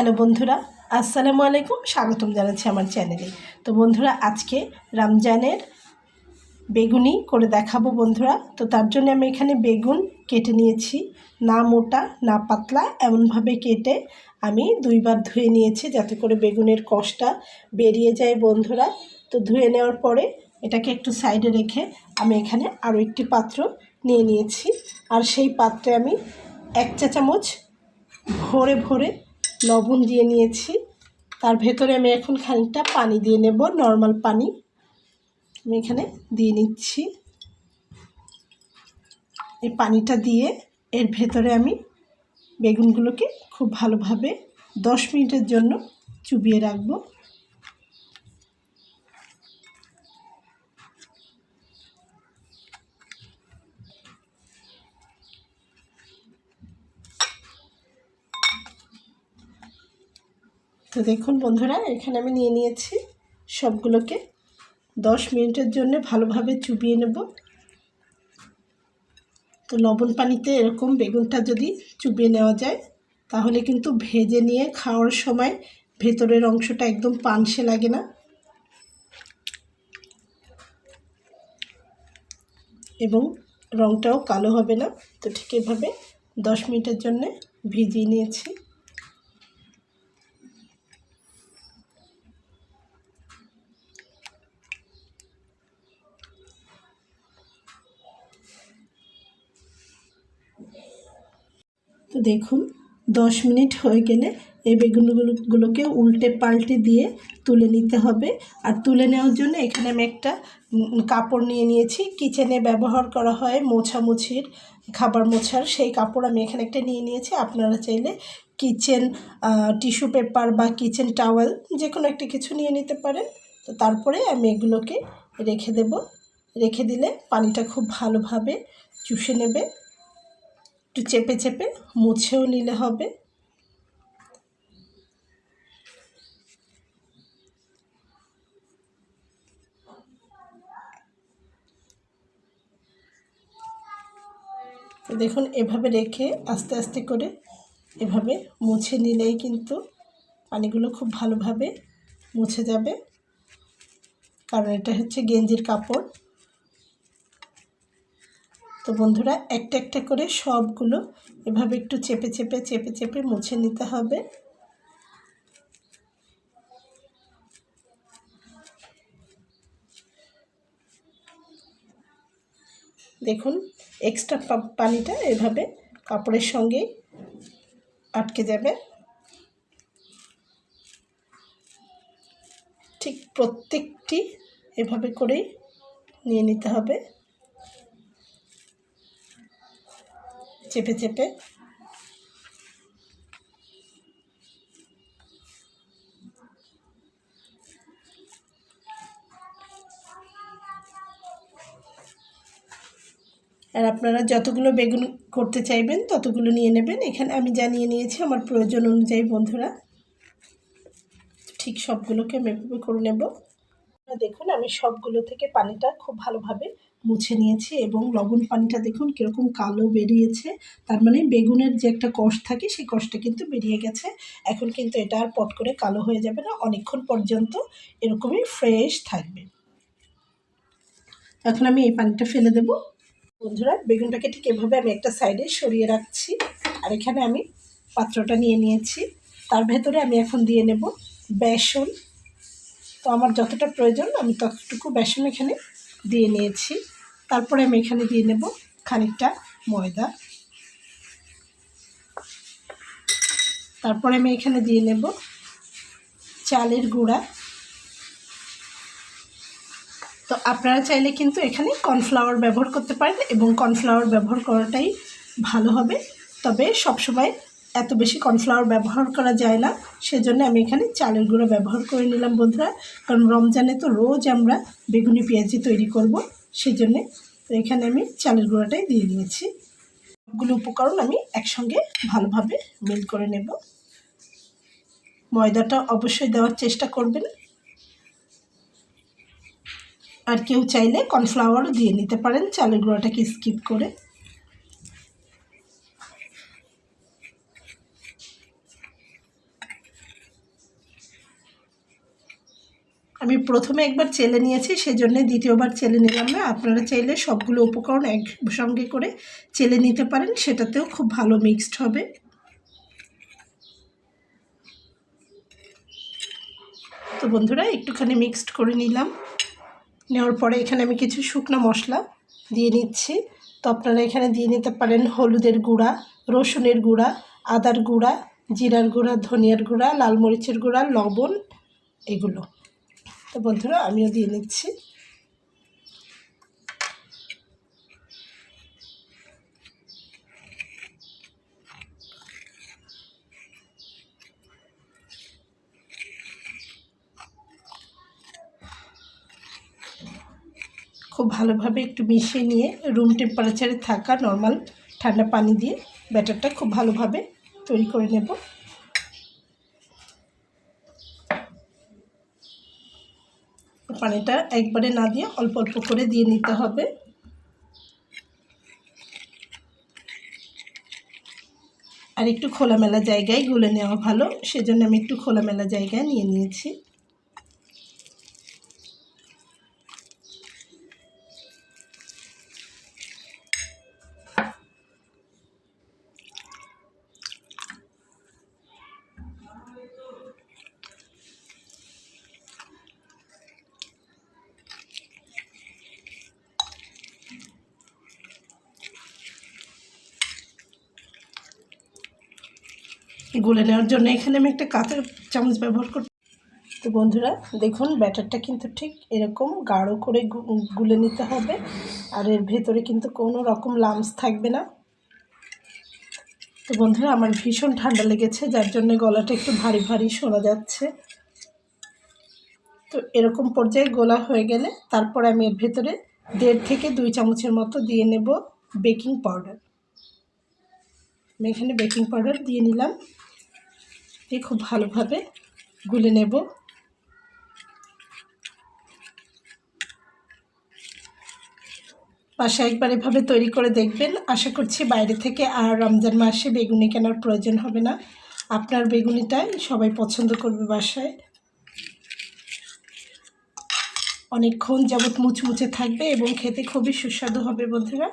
Hello বন্ধুরা, আসসালামু আলাইকুম, স্বাগতম জানাচ্ছি আমার চ্যানেলে। তো বন্ধুরা, আজকে রমজানের বেগুনি করে দেখাবো বন্ধুরা। তো তার জন্য আমি এখানে বেগুন কেটে নিয়েছি। না মোটা, না পাতলা, এমনভাবে কেটে আমি দুইবার ধুয়ে নিয়েছি যাতে করে বেগুনের কষটা বেরিয়ে যায় বন্ধুরা। তো ধুয়ে নেওয়ার পরে এটাকে একটু সাইডে রেখে আমি এখানে আরও একটি পাত্র নিয়ে নিয়েছি। আর সেই পাত্রে আমি এক চা চামচ ভরে ভরে লবণ দিয়ে নিয়েছি। তার ভেতরে আমি এখন খানিকটা পানি দিয়ে নেব নর্মাল পানি। আমি এখানে দিয়ে নিচ্ছি। এই পানিটা দিয়ে এর ভেতরে আমি বেগুনগুলোকে খুব ভালোভাবে দশ মিনিটের জন্য চুবিয়ে রাখব। তো দেখুন বন্ধুরা, এখানে আমি নিয়ে নিয়েছি সবগুলোকে। দশ মিনিটের জন্য ভালোভাবে চুবিয়ে নেব। তো লবণ পানিতে এরকম বেগুনটা যদি চুবিয়ে নেওয়া যায়, তাহলে কিন্তু ভেজে নিয়ে খাওয়ার সময় ভেতরের অংশটা একদম পানসে লাগে না। এবং রঙটাও কালো হবে না। তো ঠিক এভাবে দশ মিনিটের জন্য ভিজিয়ে নিয়েছি। তো দেখুন, দশ মিনিট হয়ে গেলে এই বেগুনগুলোগুলোকে উল্টে পাল্টে দিয়ে তুলে নিতে হবে। আর তুলে নেওয়ার জন্য এখানে আমি একটা কাপড় নিয়ে নিয়েছি। কিচেনে ব্যবহার করা হয় মোছামুছির, খাবার মোছার। সেই কাপড় আমি এখানে একটা নিয়ে নিয়েছি। আপনারা চাইলে কিচেন টিস্যু পেপার বা কিচেন টাওয়েল যে কোনো একটা কিছু নিয়ে নিতে পারেন। তো তারপরে আমি এগুলোকে রেখে দেব। রেখে দিলে পানিটা খুব ভালোভাবে চুষে নেবে। একটু চেপে চেপে মুছেও নিলে হবে। দেখুন, এভাবে রেখে আস্তে আস্তে করে এভাবে মুছে নিলেই কিন্তু পানিগুলো খুব ভালোভাবে মুছে যাবে। কারণ এটা হচ্ছে গেঞ্জির কাপড়। তো বন্ধুরা, একটা একটা করে সবগুলো এভাবে একটু চেপে চেপে চেপে চেপে মুছে নিতে হবে। দেখুন এক্সট্রা পানিটা এভাবে কাপড়ের সঙ্গে আটকে যাবে। ঠিক প্রত্যেকটি এভাবে করেই নিয়ে নিতে হবে। চেপে চেপে। আর আপনারা যতগুলো বেগুন করতে চাইবেন, ততগুলো নিয়ে নেবেন। এখানে আমি যা নিয়ে নিয়েছি আমার প্রয়োজন অনুযায়ী, বন্ধুরা। ঠিক সবগুলোকে আমি করে নেব। দেখুন, আমি সবগুলো থেকে পানিটা খুব ভালোভাবে মুছে নিয়েছি এবং লবণ পানিটা দেখুন কীরকম কালো বেরিয়েছে। তার মানে বেগুনের যে একটা কষ থাকে, সেই কষটা কিন্তু বেরিয়ে গেছে। এখন কিন্তু এটা আর পট করে কালো হয়ে যাবে না। অনেকক্ষণ পর্যন্ত এরকমই ফ্রেশ থাকবে। এখন আমি এই পানিটা ফেলে দেব। বন্ধুরা, বেগুনটাকে ঠিক এভাবে আমি একটা সাইডে সরিয়ে রাখছি আর এখানে আমি পাত্রটা নিয়ে নিয়েছি। তার ভেতরে আমি এখন দিয়ে নেব বেসন। তো আমার যতটা প্রয়োজন, আমি ততটুকু বেসন এখানে দিয়ে নিয়েছি। তারপরে আমি এখানে দিয়ে নেব খানিকটা ময়দা। তারপরে আমি এখানে দিয়ে নেব চালের গুঁড়া। তো আপনারা চাইলে কিন্তু এখানে কর্নফ্লাওয়ার ব্যবহার করতে পারেন এবং কর্নফ্লাওয়ার ব্যবহার করাটাই ভালো হবে। তবে সবসময় এত বেশি কর্নফ্লাওয়ার ব্যবহার করা যায় না, সেজন্য আমি এখানে চালের গুঁড়ো ব্যবহার করে নিলাম বন্ধুরা। কারণ রমজানে তো রোজ আমরা বেগুনি পেঁয়াজি তৈরি করব সেই জন্যে তো এখানে আমি চালের গুঁড়োটাই দিয়ে দিয়েছি। সবগুলো উপকরণ আমি একসঙ্গে ভালোভাবে মিল করে নেব। ময়দাটা অবশ্যই দেওয়ার চেষ্টা করবেন। আর কেউ চাইলে কর্নফ্লাওয়ারও দিয়ে নিতে পারেন, চালের গুঁড়োটাকে স্কিপ করে। আমি প্রথমে একবার চেলে নিয়েছি, সেজন্য দ্বিতীয়বার চেলে নিলাম না। আপনারা চাইলে সবগুলো উপকরণ একসঙ্গে করে চেলে নিতে পারেন, সেটাতেও খুব ভালো মিক্সড হবে। তো বন্ধুরা, একটুখানি মিক্সড করে নিলাম। নেওয়ার পরে এখানে আমি কিছু শুকনো মশলা দিয়ে নিচ্ছি। তো আপনারা এখানে দিয়ে নিতে পারেন হলুদের গুঁড়া, রসুনের গুঁড়া, আদার গুঁড়া, জিরার গুঁড়া, ধনিয়ার গুঁড়া, লাল মরিচের গুঁড়া, লবণ, এগুলো। তো বন্ধুরা, আমিও দিয়ে নিচ্ছি। খুব ভালোভাবে একটু মিশিয়ে নিয়ে রুম টেম্পারেচারে থাকা নর্মাল ঠান্ডা পানি দিয়ে ব্যাটারটা খুব ভালোভাবে তৈরি করে নেব। পানিটা একবারে না দিয়ে অল্প অল্প করে দিয়ে নিতে হবে। আর একটু খোলামেলা জায়গায় গুলে নেওয়া ভালো, সেজন্য আমি একটু খোলামেলা জায়গায় নিয়ে নিয়েছি। গুলে নেওয়ার জন্য। এখানে আমি একটা কাঁচের চামচ ব্যবহার করছি তো বন্ধুরা, দেখুন, ব্যাটারটা কিন্তু ঠিক এরকম গাঢ় করে গুলে নিতে হবে। আর এর ভেতরে কিন্তু কোনো রকম লামস থাকবে না। তো বন্ধুরা, আমার ভীষণ ঠান্ডা লেগেছে, যার জন্য গলাটা একটু ভারী ভারী শোনা যাচ্ছে। তো এরকম পর্যায়ে গোলা হয়ে গেলে তারপর আমি এর ভেতরে দেড় থেকে দুই চামচের মতো দিয়ে নেব বেকিং পাউডার। আমি এখানে বেকিং পাউডার দিয়ে নিলাম। দিয়ে খুব ভালোভাবে গুলে নেব। বাসা একবার এভাবে তৈরি করে দেখবেন। আশা করছি বাইরে থেকে আর রমজান মাসে বেগুনি কেনার প্রয়োজন হবে না। আপনার বেগুনিটাই সবাই পছন্দ করবে বাসায়। অনেকক্ষণ যাবৎ মুচমুচে থাকবে এবং খেতে খুবই সুস্বাদু হবে বন্ধুরা।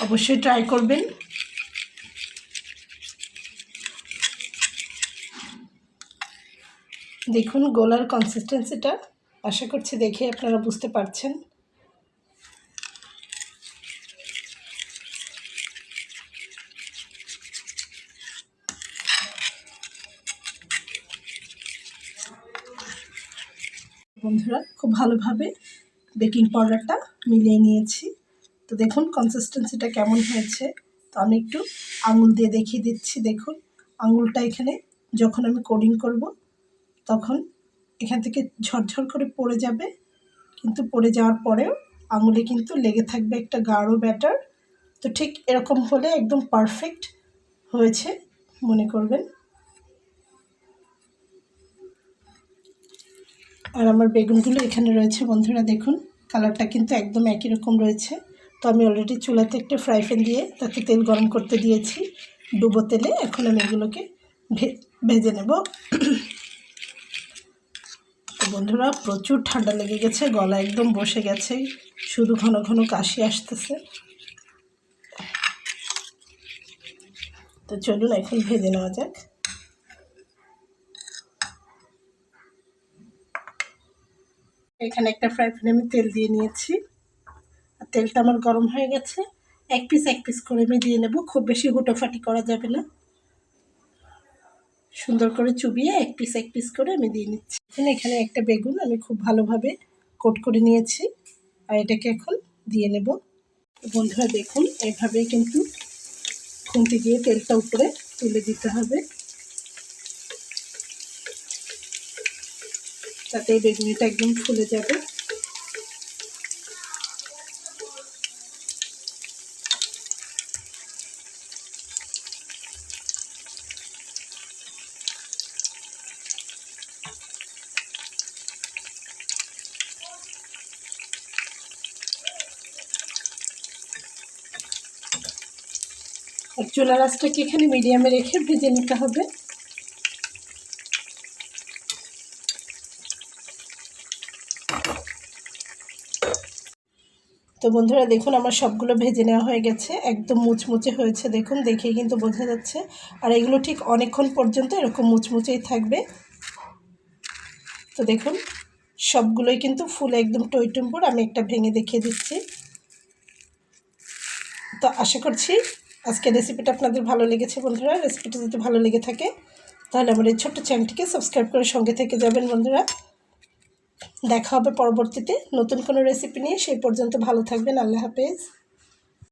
অবশ্যই ট্রাই করবেন। দেখুন গোলার কনসিস্টেন্সিটা আশা করছি দেখে আপনারা বুঝতে পারছেন। বন্ধুরা, খুব ভালোভাবে বেকিং পাউডারটা মিলিয়ে নিয়েছি। তো দেখুন কনসিস্টেন্সিটা কেমন হয়েছে। তো আমি একটু আঙুল দিয়ে দেখিয়ে দিচ্ছি। দেখুন, আঙুলটা এখানে যখন আমি কোডিং করব তখন এখান থেকে ঝরঝর করে পড়ে যাবে। কিন্তু পড়ে যাওয়ার পরেও আঙুলে কিন্তু লেগে থাকবে একটা গাঢ় ব্যাটার। তো ঠিক এরকম হলে একদম পারফেক্ট হয়েছে, মনে করবেন। আর আমার বেগুনগুলো এখানে রয়েছে বন্ধুরা, দেখুন, কালারটা কিন্তু একদম একই রকম রয়েছে। তো আমি অলরেডি চুলাতে একটা ফ্রাই প্যান দিয়ে তাতে তেল গরম করতে দিয়েছি। ডুবো তেলে, এখন আমি এগুলোকে ভেজে নেব। বন্ধুরা, প্রচুর ঠান্ডা লেগে গেছে, গলা একদম বসে গেছে, শুধু ঘন ঘন কাশি আসতেছে। তো চলুন, এখন ভেজে নেওয়া যাক। এখানে একটা ফ্রাই প্যানে আমি তেল দিয়ে নিয়েছি। আর তেলটা আমার গরম হয়ে গেছে। এক পিস এক পিস করে আমি দিয়ে নেব। খুব বেশি হুটোফাটি করা যাবে না। সুন্দর করে চুবিয়ে এক পিস এক পিস করে আমি দিয়ে নিচ্ছি। এখানে এখানে একটা বেগুন আমি খুব ভালোভাবে কোট করে নিয়েছি আর এটাকে এখন দিয়ে নেব। বন্ধুরা, দেখুন এভাবে কিন্তু খুন্তি দিয়ে তেলটা উপরে তুলে দিতে হবে। তাতে বেগুনিটা একদম ফুলে যাবে। আর চুলা রাসটাকে এখানে মিডিয়ামে রেখে ভেজে নিতে হবে। তো বন্ধুরা, দেখুন আমার সবগুলো ভেজে নেওয়া হয়ে গেছে। একদম মুচমুচে হয়েছে, দেখুন, দেখেই কিন্তু বোঝা যাচ্ছে। আর এগুলো ঠিক অনেকক্ষণ পর্যন্ত এরকম মুচমুচেই থাকবে। তো দেখুন, সবগুলোই কিন্তু ফুল একদম টইটুম্বুর, আমি একটা ভেঙে দেখিয়ে দিচ্ছি। তো আশা করছি আজকে রেসিপিটা আপনাদের ভালো লেগেছে বন্ধুরা রেসিপিটা যদি ভালো লেগে থাকে, তাহলে আমার এই ছোট্ট চ্যানেলটিকে সাবস্ক্রাইব করে সঙ্গে থেকে যাবেন বন্ধুরা। দেখা হবে পরবর্তীতে নতুন কোনো রেসিপি নিয়ে, সেই পর্যন্ত ভালো থাকবেন, আল্লাহ হাফেজ।